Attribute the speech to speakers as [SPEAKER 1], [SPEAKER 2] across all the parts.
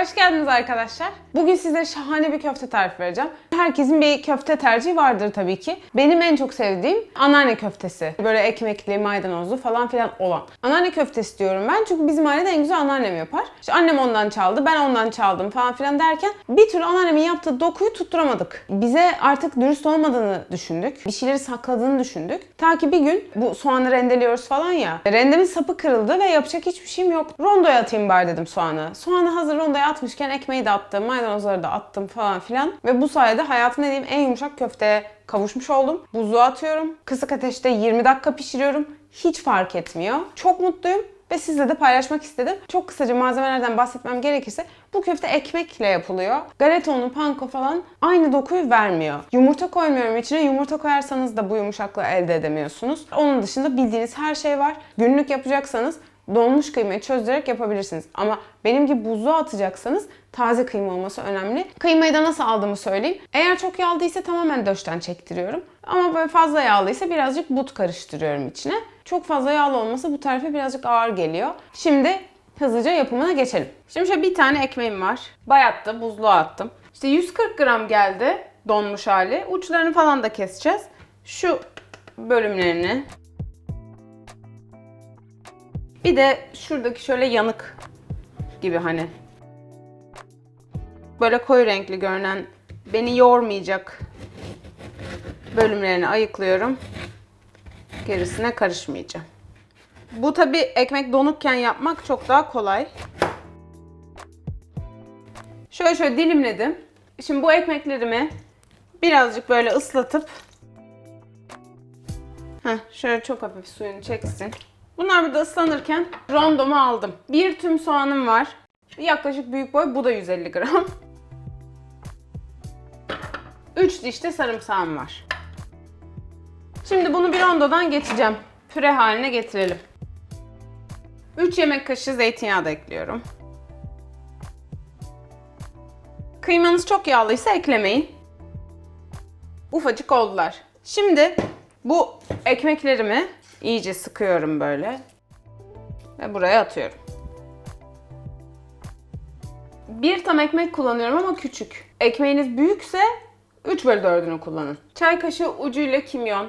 [SPEAKER 1] Hoş geldiniz arkadaşlar. Bugün size şahane bir köfte tarifi vereceğim. Herkesin bir köfte tercihi vardır tabii ki. Benim en çok sevdiğim anneanne köftesi. Böyle ekmekli, maydanozlu falan filan olan. Anneanne köftesi diyorum ben çünkü bizim ailede en güzel anneannem yapar. İşte annem ondan çaldı, ben ondan çaldım falan filan derken bir türlü anneannemin yaptığı dokuyu tutturamadık. Bize artık dürüst olmadığını düşündük. Bir şeyleri sakladığını düşündük. Ta ki bir gün bu soğanı rendeliyoruz falan ya. Rendemin sapı kırıldı ve yapacak hiçbir şeyim yok. Rondoya atayım bari dedim soğanı. Soğanı hazır rondoya atmışken ekmeği de attım, maydanozları da attım falan filan. Ve bu sayede hayatımda yediğim en yumuşak köfteye kavuşmuş oldum. Buzluğa atıyorum. Kısık ateşte 20 dakika pişiriyorum. Hiç fark etmiyor. Çok mutluyum ve sizle de paylaşmak istedim. Çok kısaca malzemelerden bahsetmem gerekirse bu köfte ekmekle yapılıyor. Galeta unu, panko falan aynı dokuyu vermiyor. Yumurta koymuyorum içine. Yumurta koyarsanız da bu yumuşaklığı elde edemiyorsunuz. Onun dışında bildiğiniz her şey var. Günlük yapacaksanız donmuş kıymayı çözerek yapabilirsiniz. Ama benim gibi buzluğa atacaksanız taze kıyma olması önemli. Kıymayı da nasıl aldığımı söyleyeyim. Eğer çok yağlıysa tamamen döşten çektiriyorum. Ama böyle fazla yağlıysa birazcık but karıştırıyorum içine. Çok fazla yağlı olması bu tarife birazcık ağır geliyor. Şimdi hızlıca yapımına geçelim. Şimdi şöyle bir tane ekmeğim var. Bayattı, buzluğa attım. İşte 140 gram geldi donmuş hali. Uçlarını falan da keseceğiz. Şu bölümlerini bir de şuradaki şöyle yanık gibi hani. Böyle koyu renkli görünen beni yormayacak bölümlerini ayıklıyorum. Gerisine karışmayacağım. Bu tabi ekmek donukken yapmak çok daha kolay. Şöyle şöyle dilimledim. Şimdi bu ekmeklerimi birazcık böyle ıslatıp Heh, şöyle çok hafif suyunu çeksin. Bunlar burada ıslanırken rondomu aldım. Bir tüm soğanım var. Yaklaşık büyük boy. Bu da 150 gram. 3 diş de sarımsağım var. Şimdi bunu bir rondodan geçeceğim. Püre haline getirelim. 3 yemek kaşığı zeytinyağı da ekliyorum. Kıymanız çok yağlıysa eklemeyin. Ufacık oldular. Şimdi bu ekmeklerimi iyice sıkıyorum böyle. Ve buraya atıyorum. Bir tam ekmek kullanıyorum ama küçük. Ekmeğiniz büyükse 3 bölü 4'ünü kullanın. Çay kaşığı ucuyla kimyon.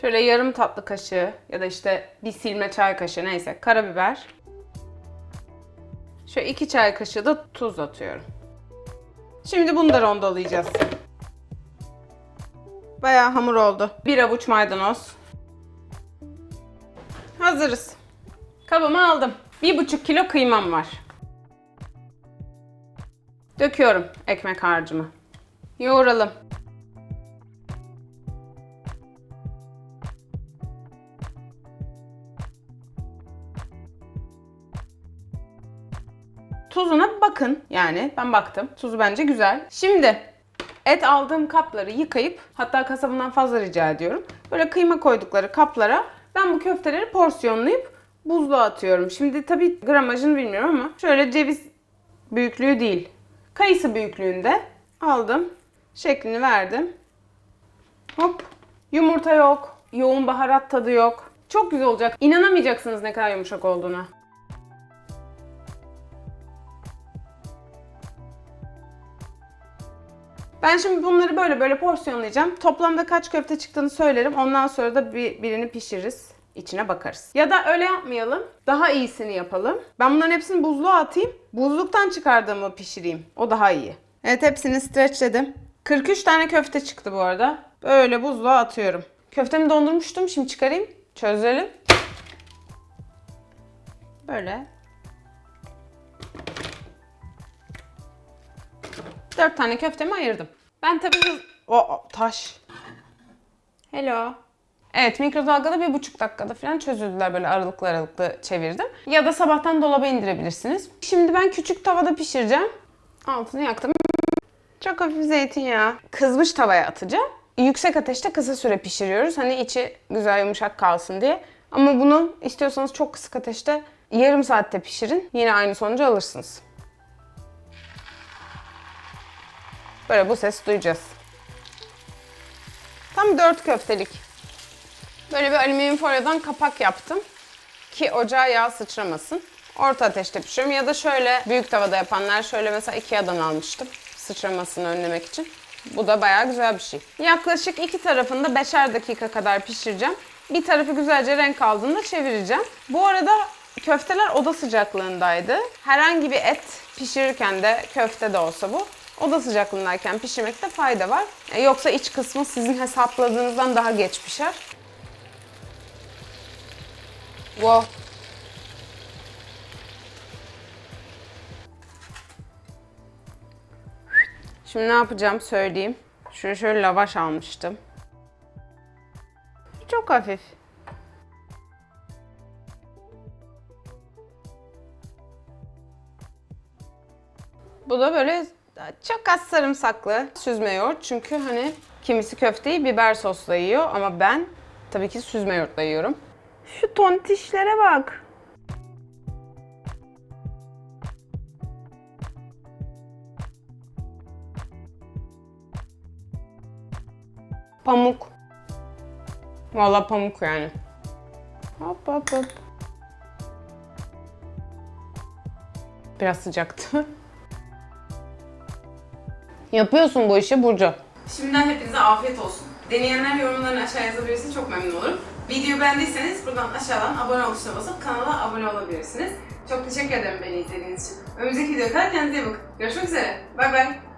[SPEAKER 1] Şöyle yarım tatlı kaşığı ya da işte bir silme çay kaşığı neyse karabiber. Şöyle 2 çay kaşığı da tuz atıyorum. Şimdi bunu da rondolayacağız. Bayağı hamur oldu. Bir avuç maydanoz. Hazırız. Kabımı aldım. Bir buçuk kilo kıymam var. Döküyorum ekmek harcımı. Yoğuralım. Tuzuna bakın. Yani ben baktım. Tuzu bence güzel. Şimdi et aldığım kapları yıkayıp hatta kasabından fazla rica ediyorum. Böyle kıyma koydukları kaplara ben bu köfteleri porsiyonlayıp buzluğa atıyorum. Şimdi tabii gramajını bilmiyorum ama şöyle ceviz büyüklüğü değil. Kayısı büyüklüğünde aldım. Şeklini verdim. Hop. Yumurta yok. Yoğun baharat tadı yok. Çok güzel olacak. İnanamayacaksınız ne kadar yumuşak olduğuna. Ben şimdi bunları böyle böyle porsiyonlayacağım. Toplamda kaç köfte çıktığını söylerim. Ondan sonra da bir, birini pişiririz. İçine bakarız. Ya da öyle yapmayalım. Daha iyisini yapalım. Ben bunların hepsini buzluğa atayım. Buzluktan çıkardığımı pişireyim. O daha iyi. Evet hepsini streçledim. 43 tane köfte çıktı bu arada. Böyle buzluğa atıyorum. Köftemi dondurmuştum. Şimdi çıkarayım. Çözelim. Böyle. 4 tane köftemi ayırdım. Ben tabii hız... O, o, taş. Hello. Evet mikrodalgada bir buçuk dakikada falan çözüldüler böyle aralıklı aralıklı çevirdim. Ya da sabahtan dolaba indirebilirsiniz. Şimdi ben küçük tavada pişireceğim. Altını yaktım. Çok hafif zeytinyağı. Kızmış tavaya atacağım. Yüksek ateşte kısa süre pişiriyoruz. Hani içi güzel yumuşak kalsın diye. Ama bunu istiyorsanız çok kısık ateşte yarım saatte pişirin. Yine aynı sonucu alırsınız. Böyle bu ses duyacağız. Tam 4 köftelik. Böyle bir alüminyum folyodan kapak yaptım. Ki ocağa yağ sıçramasın. Orta ateşte pişiriyorum ya da şöyle büyük tavada yapanlar şöyle mesela Ikea'dan almıştım sıçramasını önlemek için. Bu da bayağı güzel bir şey. Yaklaşık iki tarafını da beşer dakika kadar pişireceğim. Bir tarafı güzelce renk aldığında çevireceğim. Bu arada köfteler oda sıcaklığındaydı. Herhangi bir et pişirirken de köfte de olsa bu oda sıcaklığındayken pişirmekte fayda var. E, Yoksa iç kısmı sizin hesapladığınızdan daha geç pişer. Wow. Şimdi ne yapacağım söyleyeyim. Şöyle şöyle lavaş almıştım. Çok hafif. Bu da böyle çok az sarımsaklı süzme yoğurt. Çünkü hani kimisi köfteyi biber sosla yiyor ama ben tabii ki süzme yoğurtla yiyorum. Şu tontişlere bak. Pamuk. Vallahi pamuk yani. Hop hop hop. Biraz sıcaktı. Yapıyorsun bu işi Burcu. Şimdiden hepinize afiyet olsun. Deneyenler yorumlarını aşağıya yazabilirsiniz. Çok memnun olurum. Videoyu beğendiyseniz buradan aşağıdan abone ol basıp kanala abone olabilirsiniz. Çok teşekkür ederim beni izlediğiniz için. Önümüzdeki videoya kadar kendinize iyi bakın. Görüşmek üzere. Bay bay.